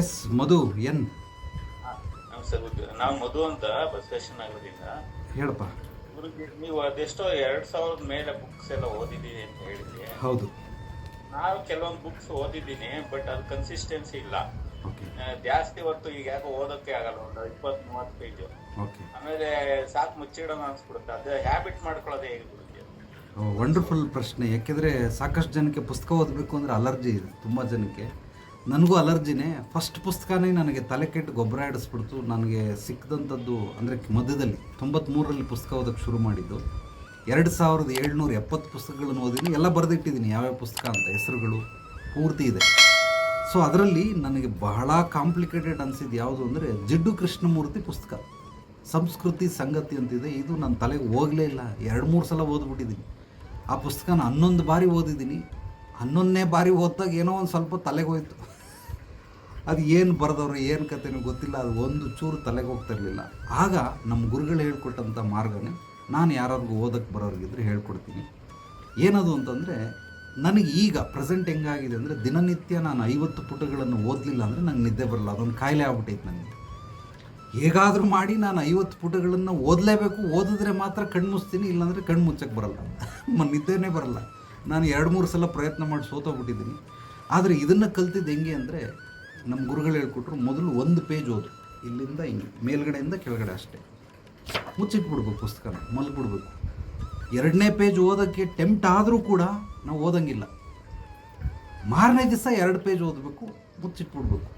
S ಮಧು N. ಗುರುಜಿ ನಾವು ಮಧು ಅಂತ ಬಸವೇಶ್ವರ ನಗರದಿಂದ ಹೇಳಪ್ಪ. ನೀವು ಅದೆಷ್ಟೋ ಎರಡು ಸಾವಿರದ ಮೇಲೆ ಬುಕ್ಸ್ ಎಲ್ಲ ಓದಿದ್ದೀನಿ ಅಂತ ಹೇಳಿದ್ರಿ ಹೌದು. ನಾನು ಕೆಲವೊಂದು ಬುಕ್ಸ್ ಓದಿದ್ದೀನಿ ಬಟ್ ಅದು ಕನ್ಸಿಸ್ಟೆನ್ಸಿ ಇಲ್ಲ. ಜಾಸ್ತಿ ಹೊತ್ತು ಈಗ ಯಾಕೋ ಓದಕ್ಕೆ ಆಗಲ್ಲ ಒಂದು ಇಪ್ಪತ್ತು ಮೂವತ್ತು ಪೇಜು ಓಕೆ ಆಮೇಲೆ ಸಾಕು ಮುಚ್ಚಿಡೋಣ ಅನ್ಸ್ಬಿಡುತ್ತೆ. ಅದು ಹ್ಯಾಬಿಟ್ ಮಾಡ್ಕೊಳ್ಳೋದು ಹೇಗೆ ವಂಡರ್ಫುಲ್ ಪ್ರಶ್ನೆ. ಯಾಕೆಂದರೆ ಸಾಕಷ್ಟು ಜನಕ್ಕೆ ಪುಸ್ತಕ ಓದಬೇಕು ಅಂದರೆ ಅಲರ್ಜಿ ಇದೆ ತುಂಬ ಜನಕ್ಕೆ. ನನಗೂ ಅಲರ್ಜಿನೇ. ಫಸ್ಟ್ ಪುಸ್ತಕನೇ ನನಗೆ ತಲೆ ಕೆಟ್ಟು ಗೊಬ್ಬರ ಆಡಿಸ್ಬಿಡ್ತು ನನಗೆ ಸಿಕ್ಕಿದಂಥದ್ದು ಅಂದರೆ ಮಧ್ಯದಲ್ಲಿ ತೊಂಬತ್ಮೂರರಲ್ಲಿ ಪುಸ್ತಕ ಓದೋಕ್ಕೆ ಶುರು ಮಾಡಿದ್ದು. ಎರಡು ಸಾವಿರದ ಏಳ್ನೂರ ಎಪ್ಪತ್ತು ಪುಸ್ತಕಗಳನ್ನು ಓದಿದ್ದೀನಿ. ಎಲ್ಲ ಬರೆದಿಟ್ಟಿದ್ದೀನಿ ಯಾವ್ಯಾವ ಪುಸ್ತಕ ಅಂತ, ಹೆಸರುಗಳು, ಪೂರ್ತಿ ಇದೆ. ಸೊ ಅದರಲ್ಲಿ ನನಗೆ ಬಹಳ ಕಾಂಪ್ಲಿಕೇಟೆಡ್ ಅನಿಸಿದ್ದು ಯಾವುದು ಅಂದರೆ ಜಿಡ್ಡು ಕೃಷ್ಣಮೂರ್ತಿ ಪುಸ್ತಕ. ಸಂಸ್ಕೃತಿ, ಸಂಗತಿ ಅಂತಿದೆ. ಇದು ನನ್ನ ತಲೆಗೆ ಹೋಗಲೇ ಇಲ್ಲ. ಎರಡು ಮೂರು ಸಲ ಓದ್ಬಿಟ್ಟಿದ್ದೀನಿ. ಆ ಪುಸ್ತಕನ ಹನ್ನೊಂದು ಬಾರಿ ಓದಿದ್ದೀನಿ. ಹನ್ನೊಂದನೇ ಬಾರಿ ಓದಿದಾಗ ಏನೋ ಒಂದು ಸ್ವಲ್ಪ ತಲೆಗೆ ಹೋಯ್ತು ಅದು ಏನು ಬರೆದವ್ರು ಏನು ಕಥೆನೋ ಗೊತ್ತಿಲ್ಲ, ಅದು ಒಂದು ಚೂರು ತಲೆಗೆ ಹೋಗ್ತಿರಲಿಲ್ಲ. ಆಗ ನಮ್ಮ ಗುರುಗಳು ಹೇಳ್ಕೊಟ್ಟಂಥ ಮಾರ್ಗನೇ ನಾನು ಯಾರಾದ್ರೂ ಓದಕ್ಕೆ ಬರೋರಿಗಿದ್ರೆ ಹೇಳ್ಕೊಡ್ತೀನಿ. ಏನದು ಅಂತಂದರೆ, ನನಗೆ ಈಗ ಪ್ರೆಸೆಂಟ್ ಹೆಂಗಾಗಿದೆ ಅಂದರೆ ದಿನನಿತ್ಯ ನಾನು ಐವತ್ತು ಪುಟಗಳನ್ನು ಓದಲಿಲ್ಲ ಅಂದರೆ ನಂಗೆ ನಿದ್ದೆ ಬರಲ್ಲ, ಅದೊಂದು ಕಾಯಿಲೆ ಆಗ್ಬಿಟ್ಟೈತೆ ನನಗೆ. ಹೇಗಾದರೂ ಮಾಡಿ ನಾನು ಐವತ್ತು ಪುಟಗಳನ್ನು ಓದಲೇಬೇಕು, ಓದಿದ್ರೆ ಮಾತ್ರ ಕಣ್ಣು ಮುಚ್ತೀನಿ, ಇಲ್ಲಾಂದರೆ ಕಣ್ಣು ಮುಚ್ಚಕ್ಕೆ ಬರಲ್ಲ. ನಿದ್ದೆನೇ ಬರಲ್ಲ. ನಾನು ಎರಡು ಮೂರು ಸಲ ಪ್ರಯತ್ನ ಮಾಡಿ ಸೋತೋಗ್ಬಿಟ್ಟಿದ್ದೀನಿ. ಆದರೆ ಇದನ್ನು ಕಲ್ತಿದ್ದು ಹೆಂಗೆ ಅಂದರೆ ನಮ್ಮ ಗುರುಗಳು ಹೇಳ್ಕೊಟ್ರು ಮೊದಲು ಒಂದು ಪೇಜ್ ಓದು. ಇಲ್ಲಿಂದ ಹಿಂಗೆ, ಮೇಲ್ಗಡೆಯಿಂದ ಕೆಳಗಡೆ ಅಷ್ಟೇ. ಮುಚ್ಚಿಟ್ಬಿಡ್ಬೇಕು ಪುಸ್ತಕನ, ಮಲ್ಬಿಡ್ಬೇಕು. ಎರಡನೇ ಪೇಜ್ ಓದೋಕ್ಕೆ ಟೆಂಪ್ಟ್ ಆದರೂ ಕೂಡ ನಾವು ಓದಂಗಿಲ್ಲ. ಮಾರನೇ ದಿವಸ ಎರಡು ಪೇಜ್ ಓದಬೇಕು ಮುಚ್ಚಿಟ್ಬಿಡ್ಬೇಕು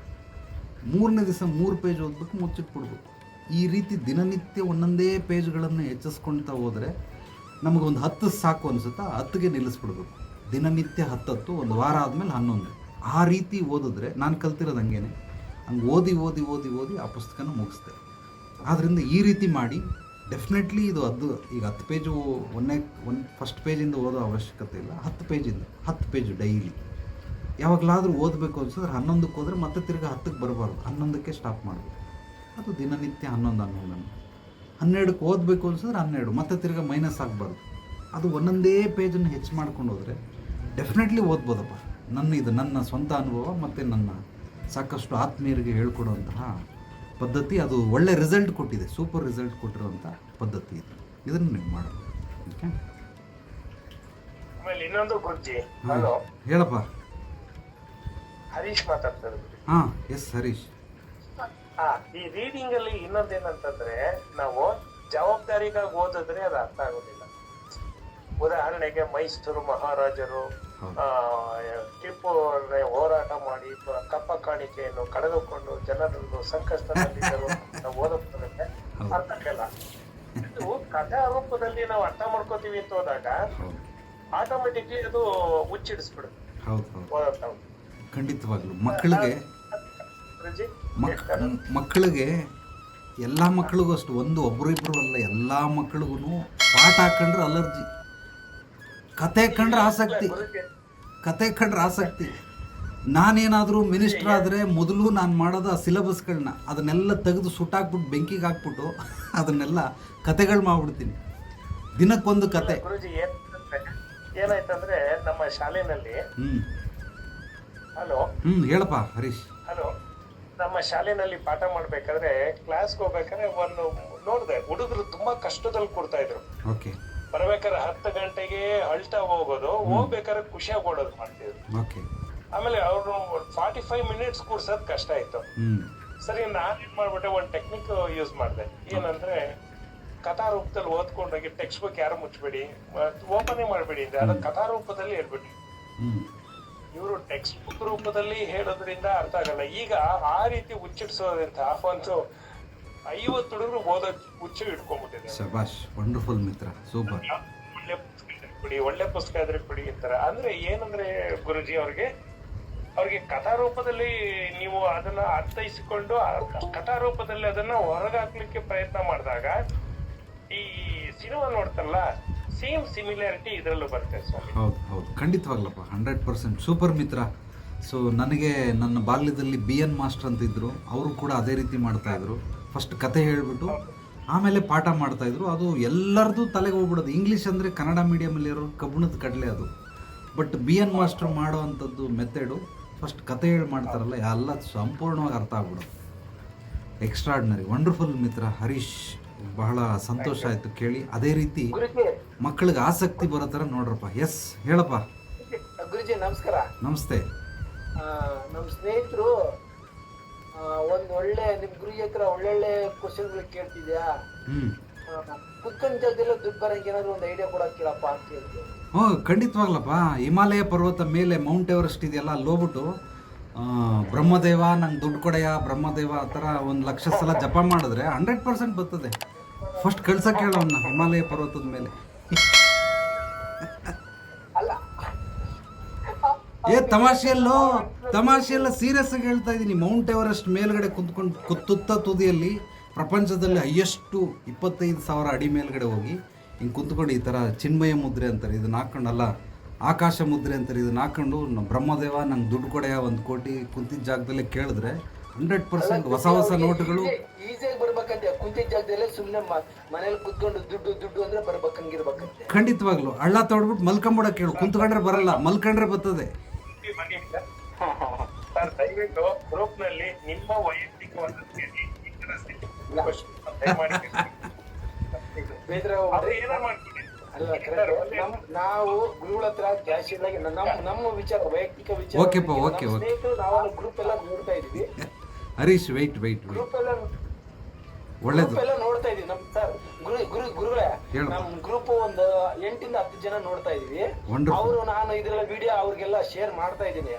ಮೂರನೇ ದಿವಸ ಮೂರು ಪೇಜ್ ಓದಬೇಕು ಮುಚ್ಚಿಟ್ಬಿಡ್ಬೇಕು ಈ ರೀತಿ ದಿನನಿತ್ಯ ಒಂದೊಂದೇ ಪೇಜ್ಗಳನ್ನು ಹೆಚ್ಚಿಸ್ಕೊಳ್ತಾ ಹೋದರೆ ನಮಗೊಂದು ಹತ್ತು ಸಾಕು ಅನಿಸುತ್ತಾ, ಹತ್ತಿಗೆ ನಿಲ್ಲಿಸ್ಬಿಡ್ಬೇಕು. ದಿನನಿತ್ಯ ಹತ್ತತ್ತು, ಒಂದು ವಾರ ಆದಮೇಲೆ ಹನ್ನೊಂದು. ಆ ರೀತಿ ಓದಿದ್ರೆ ನಾನು ಕಲ್ತಿರೋದು ಹಂಗೇನೆ. ಹಂಗೆ ಓದಿ ಓದಿ ಓದಿ ಓದಿ ಆ ಪುಸ್ತಕನ ಮುಗಿಸ್ದೆ. ಆದ್ದರಿಂದ ಈ ರೀತಿ ಮಾಡಿ ಡೆಫಿನೆಟ್ಲಿ ಇದು ಅದು ಈಗ ಹತ್ತು ಪೇಜು ಒಂದೇ, ಒಂದು ಫಸ್ಟ್ ಪೇಜಿಂದ ಓದೋ ಅವಶ್ಯಕತೆ ಇಲ್ಲ. ಹತ್ತು ಪೇಜಿಂದ ಹತ್ತು ಪೇಜು ಡೈಲಿ ಯಾವಾಗಲಾದರೂ ಓದಬೇಕು ಅನ್ಸಿದ್ರೆ ಹನ್ನೊಂದಕ್ಕೆ ಹೋದರೆ ಮತ್ತೆ ತಿರ್ಗಿ ಹತ್ತಕ್ಕೆ ಬರಬಾರ್ದು. ಹನ್ನೊಂದಕ್ಕೆ ಸ್ಟಾಪ್ ಮಾಡಬೇಕು. ಅದು ದಿನನಿತ್ಯ ಹನ್ನೊಂದು ಹನ್ನೊಂದು ಹನ್ನೆರಡಕ್ಕೆ ಓದಬೇಕು ಅನ್ಸಿದ್ರೆ ಹನ್ನೆರಡು, ಮತ್ತೆ ತಿರ್ಗಿ ಮೈನಸ್ ಆಗಬಾರ್ದು. ಅದು ಒಂದೊಂದೇ ಪೇಜನ್ನು ಹೆಚ್ಚು ಮಾಡ್ಕೊಂಡು ಹೋದರೆ ಡೆಫಿನೆಟ್ಲಿ ಓದ್ಬೋದಪ್ಪ. ನನ್ನ ಇದು ನನ್ನ ಸ್ವಂತ ಅನುಭವ ಮತ್ತು ನನ್ನ ಸಾಕಷ್ಟು ಆತ್ಮೀಯರಿಗೆ ಹೇಳ್ಕೊಡುವಂತಹ ಪದ್ಧತಿ ಅದು ಒಳ್ಳೆ ರಿಸಲ್ಟ್ ಕೊಟ್ಟಿದೆ ಸೂಪರ್ ರಿಸಲ್ಟ್ ಕೊಟ್ಟಿರುವಂಥ ಪದ್ಧತಿ ಇದು. ಇದನ್ನು ನೀವು ಮಾಡೋದು ಓಕೆ ಆಮೇಲೆ ಇನ್ನೊಂದು ಗುರುಜಿ ಹಲೋ. ಹೇಳಪ್ಪ. ಹರೀಶ್ ಮಾತಾಡ್ತಾರೆ. ಹಾಂ ಎಸ್ ಹರೀಶ್. ಹಾ ಈ ರೀಡಿಂಗ್ ಅಲ್ಲಿ ಇನ್ನೊಂದೇನಂತಂದ್ರೆ ನಾವು ಜವಾಬ್ದಾರಿಗಾಗಿ ಓದಿದ್ರೆ ಅದು ಅರ್ಥ ಆಗೋದಿಲ್ಲ. ಉದಾಹರಣೆಗೆ ಮೈಸೂರು ಮಹಾರಾಜರು ಟಿಪ್ಪು ಹೋರಾಟ ಮಾಡಿ ಕಪ್ಪ ಕಾಣಿಕೆಯನ್ನು ಕಳೆದುಕೊಂಡು ಜನರನ್ನು ಸಂಕಷ್ಟದಲ್ಲಿದ್ದರು ನಾವು ಓದೋದ್ರೆ ಹೌದು. ಅರ್ಥ ಆಗಲ್ಲ ಇದು ಕಥಾ ರೂಪದಲ್ಲಿ ನಾವು ಅರ್ಥ ಮಾಡ್ಕೋತೀವಿ ಅಂತ ಹೋದಾಗ ಹೌದು. ಆಟೋಮೆಟಿಕ್ಲಿ ಅದು ಓದೋದು ಖಂಡಿತವಾಗ್ಲು. ಮಕ್ಕಳಿಗೆ ಮಕ್ಕಳಿಗೆ ಎಲ್ಲ ಮಕ್ಕಳಿಗೂ ಅಷ್ಟು. ಒಂದು ಒಬ್ಬರಿಬ್ಬರು ಅಲ್ಲ ಎಲ್ಲ ಮಕ್ಕಳಿಗೂ ಪಾಠ ಹಾಕೊಂಡ್ರೆ ಅಲರ್ಜಿ. ಕತೆ ಕಂಡ್ರೆ ಆಸಕ್ತಿ. ಕತೆ ಕಂಡ್ರೆ ಆಸಕ್ತಿ. ನಾನೇನಾದರೂ ಮಿನಿಸ್ಟರ್ ಆದರೆ ಮೊದಲು ನಾನು ಮಾಡೋದು ಆ ಸಿಲೆಬಸ್ಗಳನ್ನ ಅದನ್ನೆಲ್ಲ ತೆಗೆದು ಸುಟ್ಟಾಕ್ಬಿಟ್ಟು ಬೆಂಕಿಗೆ ಹಾಕ್ಬಿಟ್ಟು ಅದನ್ನೆಲ್ಲ ಕತೆಗಳು ಮಾಡ್ಬಿಡ್ತೀನಿ. ದಿನಕ್ಕೊಂದು ಕತೆ. ಏನಾಯ್ತಂದ್ರೆ ನಮ್ಮ ಶಾಲೆನಲ್ಲಿ ಹಲೋ? ಹ್ಞೂ ಹೇಳಪ್ಪ ಹರೀಶ್. ಹಲೋ? ನಮ್ಮ ಶಾಲೆನಲ್ಲಿ ಪಾಠ ಮಾಡ್ಬೇಕಾದ್ರೆ ಕ್ಲಾಸ್ಗೆ ಹೋಗ್ಬೇಕಾದ್ರೆ ಒಂದು ನೋಡಿದೆ ಹುಡುಗರು ತುಂಬಾ ಕಷ್ಟದಲ್ಲಿ ಕೊಡ್ತಾ ಇದ್ರು. ಓಕೆ. ಬರ್ಬೇಕಾದ್ರೆ ಹತ್ತು ಗಂಟೆಗೆ ಅಳ್ತಾ ಹೋಗೋದು ಹೋಗ್ಬೇಕಾದ್ರೆ ಖುಷಿಯಾಗಿ ಓಡೋದು ಮಾಡ್ತಿದ್ರು ಓಕೆ. ಆಮೇಲೆ ಅವ್ರು ಫಾರ್ಟಿ ಫೈವ್ ಮಿನಿಟ್ಸ್ ಕೂಡ್ಸೋದ್ ಕಷ್ಟ ಆಯ್ತು. ಸರಿ ನಾನು ಏನ್ ಮಾಡ್ಬಿಟ್ಟೆ ಒಂದ್ ಟೆಕ್ನಿಕ್ ಯೂಸ್ ಮಾಡಿದೆ. ಏನಂದ್ರೆ ಕಥಾ ರೂಪದಲ್ಲಿ ಓದ್ಕೊಂಡೋಗಿ ಟೆಕ್ಸ್ಟ್ ಬುಕ್ ಯಾರು ಮುಚ್ಚಬೇಡಿ ಓಪನ್ ಮಾಡಬೇಡಿ ಅಂದ್ರೆ ಅದು ಕಥಾ ರೂಪದಲ್ಲಿ ಹೇಳ್ಬಿಟ್ಟು ಇವರು ಟೆಕ್ಸ್ಟ್ ಬುಕ್ ರೂಪದಲ್ಲಿ ಹೇಳೋದ್ರಿಂದ ಅರ್ಥ ಆಗಲ್ಲ. ಈಗ ಆ ರೀತಿ ಉಚ್ಚರಿಸೋದ್ರಿಂದ ಒಂದು ಐವತ್ತು ಹುಡುಗರು ಓದೋ ಹುಚ್ಚು ಇಟ್ಕೊಂಡ್ಬಿಟ್ಟಿದೆ ಶಬಾಷ್ ವಂಡರ್ಫುಲ್ ಮಿತ್ರ ಸೂಪರ್ ಒಳ್ಳೆ ಪುಸ್ತಕ ಇದ್ರೆ ಕೊಡಿ ಒಳ್ಳೆ ಪುಸ್ತಕ ಇದ್ರೆ ಕೊಡಿ ಅಂತಾರೆ. ಅಂದ್ರೆ ಏನಂದ್ರೆ ಗುರುಜಿ ಅವ್ರಿಗೆ ಅವ್ರಿಗೆ ಕಥಾ ರೂಪದಲ್ಲಿ ನೀವು ಅದನ್ನ ಅರ್ಥೈಸಿಕೊಂಡು ಕಥಾ ರೂಪದಲ್ಲಿ ಅದನ್ನ ಹೊರಗಾಕ್ಲಿಕ್ಕೆ ಪ್ರಯತ್ನ ಮಾಡಿದಾಗ ಈ ಸಿನಿಮಾ ನೋಡ್ತಲ್ಲ ಸೇಮ್ ಸಿಮಿಲಾರಿಟಿ ಇದರಲ್ಲೂ ಬರುತ್ತೆ ಸ್ವಾಮಿ. ಹೌದು ಹೌದು. ಖಂಡಿತವಾಗ್ಲಪ್ಪ ಹಂಡ್ರೆಡ್ ಪರ್ಸೆಂಟ್ ಸೂಪರ್ ಮಿತ್ರ. ಸೊ ನನಗೆ ನನ್ನ ಬಾಲ್ಯದಲ್ಲಿ ಬಿ ಎನ್ ಮಾಸ್ಟರ್ ಅಂತಿದ್ರು. ಅವರು ಕೂಡ ಅದೇ ರೀತಿ ಮಾಡ್ತಾ ಇದ್ರು. ಫಸ್ಟ್ ಕತೆ ಹೇಳ್ಬಿಟ್ಟು ಆಮೇಲೆ ಪಾಠ ಮಾಡ್ತಾ ಇದ್ರು. ಅದು ಎಲ್ಲರದು ತಲೆಗೆ ಹೋಗ್ಬಿಡೋದು. ಇಂಗ್ಲೀಷ್ ಅಂದರೆ ಕನ್ನಡ ಮೀಡಿಯಮಲ್ಲಿ ಇರೋ ಕಬ್ಬಣದ ಕಡಲೆ ಅದು. ಬಟ್ ಬಿ ಎನ್ ಮಾಸ್ಟರ್ ಮಾಡೋ ಅಂಥದ್ದು ಮೆಥಡು ಫಸ್ಟ್ ಕತೆ ಹೇಳಿ ಮಾಡ್ತಾರಲ್ಲ ಎಲ್ಲ ಸಂಪೂರ್ಣವಾಗಿ ಅರ್ಥ ಆಗ್ಬಿಡೋದು. ಎಕ್ಸ್ಟ್ರಾಡ್ನರಿ ವಂಡರ್ಫುಲ್ ಮಿತ್ರ ಹರೀಶ್ ಬಹಳ ಸಂತೋಷ ಆಯಿತು ಕೇಳಿ. ಅದೇ ರೀತಿ ಮಕ್ಕಳಿಗೆ ಆಸಕ್ತಿ ಬರೋ ಥರ ನೋಡ್ರಪ್ಪ. ಎಸ್ ಹೇಳಪ್ಪ. ಗುರುಜಿ ನಮಸ್ಕಾರ. ನಮಸ್ತೆ. ನಮ್ಮ ನಮ್ ಸ್ನೇಹಿತರು ಹತ್ರ ಒಳ್ಳೊಳ್ಳೆ ಕ್ವಶನ್ಗಳು ಕೇಳ್ತಿದ್ಯಾ? ಕುತ್ಕೊಂಡ್ ಜಾಗದಲ್ಲ ದುಡ್ಡು ಬರಂಗೆ ಏನಾದ್ರು ಒಂದು ಐಡಿಯಾ ಕೊಡಕ್ ಕೇಳಪ್ಪ ಅಂತ ಕೇಳ್ತೀವಿ ಹ್ಞೂ ಖಂಡಿತವಾಗ್ಲಪ್ಪ. ಹಿಮಾಲಯ ಪರ್ವತ ಮೇಲೆ ಮೌಂಟ್ ಎವರೆಸ್ಟ್ ಇದೆಯಲ್ಲ ಅಲ್ಲಿ ಹೋಗ್ಬಿಟ್ಟು ಆ, ಬ್ರಹ್ಮದೇವ ನಂಗೆ ದುಡ್ಡು ಕೊಡೆಯ ಬ್ರಹ್ಮದೇವ ಆ ಥರ ಒಂದು ಲಕ್ಷ ಸಲ ಜಪ ಮಾಡಿದ್ರೆ ಹಂಡ್ರೆಡ್ ಪರ್ಸೆಂಟ್ ಬರ್ತದೆ. ಫಸ್ಟ್ ಕಳ್ಸಕ್ಕೆ ಹೇಳೋಣ ಹಿಮಾಲಯ ಪರ್ವತದ ಮೇಲೆ. ಅಲ್ಲ. ಏ ತಮಾಷೆಯಲ್ಲೋ? ತಮಾಷೆಯಲ್ಲ ಸೀರಿಯಸ್ ಆಗಿ ಹೇಳ್ತಾ ಇದ್ದೀನಿ. ಮೌಂಟ್ ಎವರೆಸ್ಟ್ ಮೇಲ್ಗಡೆ ಕುಂತ್ಕೊಂಡು ಕುತ್ತುತ್ತ ತುದಿಯಲ್ಲಿ ಪ್ರಪಂಚದಲ್ಲಿ ಹೈಯೆಸ್ಟು ಇಪ್ಪತ್ತೈದು ಸಾವಿರ ಅಡಿ ಮೇಲ್ಗಡೆ ಹೋಗಿ ಹಿಂಗೆ ಕುಂತ್ಕೊಂಡು ಈ ಥರ ಚಿನ್ಮಯ ಮುದ್ರೆ ಅಂತಾರೆ. ಇದನ್ನ ಹಾಕೊಂಡಲ್ಲ ಆಕಾಶ ಮುದ್ರೆ ಅಂತಾರೆ. ಇದನ್ನ ಹಾಕೊಂಡು ನಮ್ಮ ಬ್ರಹ್ಮದೇವ ನಂಗೆ ದುಡ್ಡು ಕೊಡೆಯ ಒಂದು ಕೋಟಿ ಕುಂತಿದ್ದ ಜಾಗದಲ್ಲೇ ಕೇಳಿದ್ರೆ ಹಂಡ್ರೆಡ್ ಪರ್ಸೆಂಟ್ ಹೊಸ ಹೊಸ ನೋಟುಗಳು ಈಸಿಯಾಗಿ ಬರ್ಬೇಕಂತೆ. ಕುಂತಿದ್ದ ಜಾಗದಲ್ಲೇ ಸುಮ್ನೆ ಮ- ಕುತ್ಕೊಂಡು ದುಡ್ಡು ದುಡ್ಡು ಅಂದ್ರೆ ಬರ್ಬೇಕಂಗಿರ್ಬೇಕಂತೆ. ಖಂಡಿತವಾಗ್ಲು. ಹಳ್ಳ ತೊಡ್ಬಿಟ್ಟು ಮಲ್ಕೊಂಬಿಡಕ್ಕೆ ಕೇಳು. ಕುಂತ್ಕೊಂಡ್ರೆ ಬರಲ್ಲ ಮಲ್ಕೊಂಡ್ರೆ ಬರ್ತದೆ. ಸರ್ ದಯವಿಟ್ಟು ಗ್ರೂಪ್ನಲ್ಲಿ ನಿಮ್ಮ ವೈಯಕ್ತಿಕವಾದ ಈ ತರ correct. ನಾವು ಗುರುಗಳ ಹತ್ರ ಕ್ಯಾಶುಯಲ್ ಆಗಿ ನಮ್ಮ ನಮ್ಮ ವಿಚಾರ ವೈಯಕ್ತಿಕ ವಿಚಾರ ಓಕೆಪ್ಪ, ಓಕೆ, ಓಕೆ. ಸ್ನೇಹಿತರು ನಾವು ಗ್ರೂಪ್ ಎಲ್ಲ ನೋಡ್ತಾ ಇದೀವಿ ಹರೀಶ್ ವೈಟ್ ವೈಟ್ ಒಳ್ಳೆ ಗ್ರೂಪ್ ಎಲ್ಲ ಒಳ್ಳೇದು. ಗ್ರೂಪ್ ಎಲ್ಲ ನೋಡ್ತಾ ಇದೀವಿ ನಮ್ ಸರ್ ಗುರು ಗುರು ಗುರುಗಳೇ. ನಮ್ ಗ್ರೂಪ್ ಒಂದು ಎಂಟಿಂದ ಹತ್ತು ಜನ ನೋಡ್ತಾ ಇದೀವಿ. ಅವರು ನಾನು ಇದ್ರೆಲ್ಲ ವಿಡಿಯೋ ಅವ್ರಿಗೆಲ್ಲ ಶೇರ್ ಮಾಡ್ತಾ ಇದೀನಿ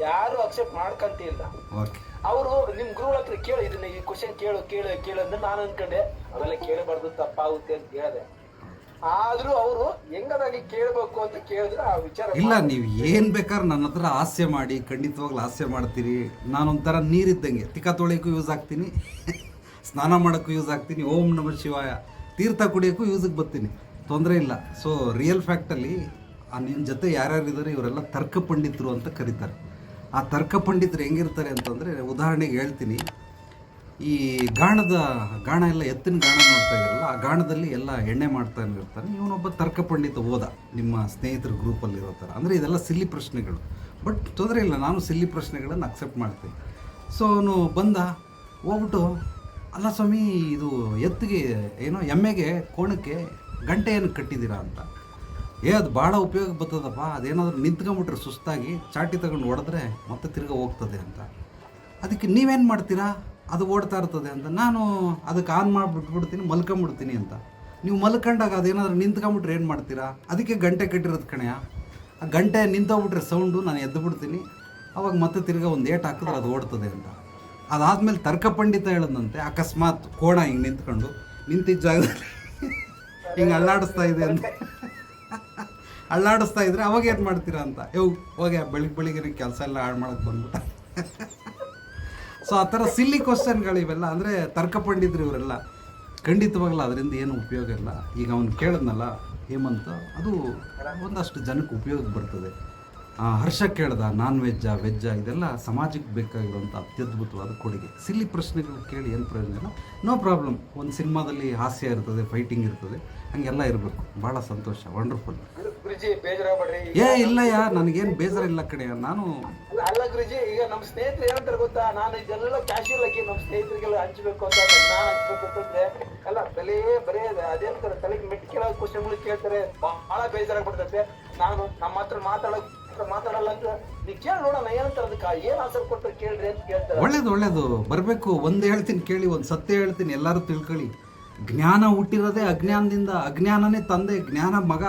ಯಾರು ಅಕ್ಸೆಪ್ಟ್ ಮಾಡ್ಕಂತಿಲ್ಲ. ಓಕೆ ಅವರು ನಿಮ್ ಗುರುಗಳ ಹತ್ರ ಕೇಳು ಇದನ್ನ ಈ ಕ್ವಶನ್ ಕೇಳು ಕೇಳು ಕೇಳು ಅಂದ್ರೆ ನಾನು ಅನ್ಕೊಂಡೆ ಅವೆಲ್ಲ ಕೇಳಬಾರ್ದು ತಪ್ಪಾಗುತ್ತೆ ಅಂತ ಹೇಳಿದೆ. ಆದ್ರೂ ಅವರು ಹೆಂಗದಾಗಿ ಕೇಳಬೇಕು ಅಂತ ಕೇಳಿದ್ರೆ ಆ ವಿಚಾರ ಇಲ್ಲ ನೀವು ಏನ್ ಬೇಕಾದ್ರೆ ನನ್ನ ಹತ್ರ ಹಾಸ್ಯ ಮಾಡಿ ಖಂಡಿತವಾಗ್ಲೂ ಹಾಸ್ಯ ಮಾಡ್ತೀರಿ. ನಾನೊಂಥರ ನೀರಿದ್ದಂಗೆ. ತಿಕ್ಕ ತೊಳೆಯಕ್ಕೂ ಯೂಸ್ ಆಗ್ತೀನಿ. ಸ್ನಾನ ಮಾಡೋಕ್ಕೂ ಯೂಸ್ ಆಗ್ತೀನಿ. ಓಂ ನಮ ಶಿವಾಯ. ತೀರ್ಥ ಕುಡಿಯೋಕ್ಕೂ ಯೂಸಿಗೆ ಬರ್ತೀನಿ. ತೊಂದರೆ ಇಲ್ಲ. ಸೊ ರಿಯಲ್ ಫ್ಯಾಕ್ಟಲ್ಲಿ ನಿನ್ನ ಜೊತೆ ಯಾರ್ಯಾರು ಇದ್ದಾರೆ ಇವರೆಲ್ಲ ತರ್ಕ ಪಂಡಿತರು ಅಂತ ಕರೀತಾರೆ. ಆ ತರ್ಕ ಪಂಡಿತರು ಹೆಂಗಿರ್ತಾರೆ ಅಂತಂದರೆ ಉದಾಹರಣೆಗೆ ಹೇಳ್ತೀನಿ. ಈ ಗಾಣದ, ಗಾಣ ಎಲ್ಲ ಎತ್ತಿನ ಗಾಣ ನೋಡ್ತಾ ಇದ್ರಲ್ಲ ಆ ಗಾಣದಲ್ಲಿ ಎಲ್ಲ ಎಣ್ಣೆ ಮಾಡ್ತಾ ಇರ್ತಾರೆ. ಇವನೊಬ್ಬ ತರ್ಕ ಪಂಡಿತ ಹೋದ ನಿಮ್ಮ ಸ್ನೇಹಿತರ ಗ್ರೂಪಲ್ಲಿರೋ ಥರ. ಅಂದರೆ ಇದೆಲ್ಲ ಸಿಲ್ಲಿ ಪ್ರಶ್ನೆಗಳು. ಬಟ್ ತೊಂದರೆ ಇಲ್ಲ, ನಾನು ಸಿಲ್ಲಿ ಪ್ರಶ್ನೆಗಳನ್ನು ಅಕ್ಸೆಪ್ಟ್ ಮಾಡ್ತೀನಿ. ಸೊ ಅವನು ಬಂದ, ಹೋಗ್ಬಿಟ್ಟು, ಅಲ್ಲ ಸ್ವಾಮಿ, ಇದು ಎತ್ತಿಗೆ ಏನೋ ಎಮ್ಮೆಗೆ, ಕೋಣಕ್ಕೆ ಗಂಟೆಯನ್ನು ಕಟ್ಟಿದ್ದೀರಾ ಅಂತ. ಏ, ಅದು ಭಾಳ ಉಪಯೋಗ ಬರ್ತದಪ್ಪ. ಅದೇನಾದರೂ ನಿಂತ್ಕೊಂಬಿಟ್ರೆ ಸುಸ್ತಾಗಿ ಚಾಟಿ ತಗೊಂಡು ಹೊಡೆದ್ರೆ ಮತ್ತೆ ತಿರ್ಗಾ ಹೋಗ್ತದೆ ಅಂತ. ಅದಕ್ಕೆ ನೀವೇನು ಮಾಡ್ತೀರಾ? ಅದು ಓಡ್ತಾ ಇರ್ತದೆ ಅಂತ. ನಾನು ಅದಕ್ಕೆ ಆನ್ ಮಾಡಿಬಿಟ್ಬಿಡ್ತೀನಿ, ಮಲ್ಕೊಂಬಿಡ್ತೀನಿ ಅಂತ. ನೀವು ಮಲ್ಕೊಂಡಾಗ ಅದೇನಾದರೂ ನಿಂತ್ಕೊಂಬಿಟ್ರೆ ಏನು ಮಾಡ್ತೀರಾ? ಅದಕ್ಕೆ ಗಂಟೆ ಕಟ್ಟಿರೋದು ಕಣೆಯ ಆ ಗಂಟೆ ನಿಂತೋಗ್ಬಿಟ್ರೆ ಸೌಂಡು ನಾನು ಎದ್ದು ಬಿಡ್ತೀನಿ ಅವಾಗ ಮತ್ತೆ ತಿರ್ಗಾ ಒಂದು ಏಟ್ ಹಾಕಿದ್ರೆ ಅದು ಓಡ್ತದೆ ಅಂತ. ಅದಾದ್ಮೇಲೆ ತರ್ಕ ಪಂಡಿತ ಹೇಳದಂತೆ, ಅಕಸ್ಮಾತ್ ಕೋಣ ಹಿಂಗೆ ನಿಂತ್ಕೊಂಡು, ನಿಂತಿದ್ದ ಜಾಗದಲ್ಲಿ ಹಿಂಗೆ ಅಲ್ಲಾಡಿಸ್ತಾ ಇದೆ ಅಂತ. ಅಳ್ಳಾಡಿಸ್ತಾ ಇದ್ರೆ ಅವಾಗ ಏನು ಮಾಡ್ತೀರಾ ಅಂತ? ಯೋ ಹೋಗಿ ಬೆಳಿಗ್ಗೆ ಬೆಳಿಗ್ಗೆ ಕೆಲಸ ಎಲ್ಲ ಹಾಳು ಮಾಡಕ್ಕೆ ಬಂದ್ಬಿಟ್ಟ. ಸೊ ಆ ಥರ ಸಿಲ್ಲಿ ಕ್ವಶನ್ಗಳು ಇವೆಲ್ಲ, ಅಂದರೆ ತರ್ಕ ಪಂಡಿತರು ಇವರೆಲ್ಲ ಖಂಡಿತವಾಗಲ್ಲ ಅದರಿಂದ ಏನು ಉಪಯೋಗ ಇಲ್ಲ. ಈಗ ಅವನು ಕೇಳಿದ್ನಲ್ಲ ಹೇಮಂತ, ಅದು ಒಂದಷ್ಟು ಜನಕ್ಕೆ ಉಪಯೋಗ ಬರ್ತದೆ. ಹರ್ಷ ಕೇಳ್ದ ನಾನ್ ವೆಜ್ಜಾ ವೆಜ್ಜಾ ಇದೆಲ್ಲ ಸಮಾಜಕ್ಕೆ ಬೇಕಾಗಿರುವಂಥ ಅತ್ಯದ್ಭುತವಾದ ಕೊಡುಗೆ. ಸಿಲ್ಲಿ ಪ್ರಶ್ನೆಗಳು ಕೇಳಿ ಏನು ಪ್ರಯೋಜನ ಇಲ್ಲ. ನೋ ಪ್ರಾಬ್ಲಮ್ ಒಂದು ಸಿನಿಮಾದಲ್ಲಿ ಹಾಸ್ಯ ಇರ್ತದೆ ಫೈಟಿಂಗ್ ಇರ್ತದೆ ಹಂಗೆಲ್ಲ ಇರಬೇಕು. ಭಾಳ ಸಂತೋಷ. ವಂಡರ್ಫುಲ್ ಏ ಇಲ್ಲಯ್ಯ ನನಗೇನು ಬೇಜಾರಿಲ್ಲ ಕಡೆಯ ನಾನು ಅಲ್ಲ ಗುರುಜಿ ಈಗ ನಮ್ಮ ಸ್ನೇಹಿತರು ಏನಂತಾರೆ ಗೊತ್ತಾ? ನಾನು ಇದೆಲ್ಲ ಕ್ಯಾಶುಯಲ್ ಆಗಿ ನಮ್ಮ ಸ್ನೇಹಿತರಿಗೆಲ್ಲ ಹಂಚ್ಬೇಕು ಅಂತ ನಾನು ಹಂಚಬೇಕು ಅಂತಂದ್ರೆ ಅಲ್ಲ ಬಲೇ ಬರೇ ಅದೇಂತಾರೆ ತಲೆಗೆ ಮೆಟ್ಟಿಕೆಲ್ಲ ಕ್ವಶನ್ಗಳು ಕೇಳ್ತಾರೆ. ಬಹಳ ಬೇಜಾರಾಗ್ಬಿಡ್ತೈತೆ. ನಾನು ನಮ್ಮ ಹತ್ರ ಮಾತಾಡಕ್ ಮಾತಾಡಲ್ಲ ಏನ್ ಕೇಳ್ರಿ ಒಳ್ಳೇದು ಒಳ್ಳೇದು. ಬರಬೇಕು, ಒಂದು ಹೇಳ್ತೀನಿ, ಕೇಳಿ, ಒಂದು ಸತ್ಯ ಹೇಳ್ತೀನಿ, ಎಲ್ಲರೂ ತಿಳ್ಕೊಳ್ಳಿ. ಜ್ಞಾನ ಹುಟ್ಟಿರೋದೇ ಅಜ್ಞಾನದಿಂದ, ಅಜ್ಞಾನನೇ ತಂದೆ, ಜ್ಞಾನ ಮಗ.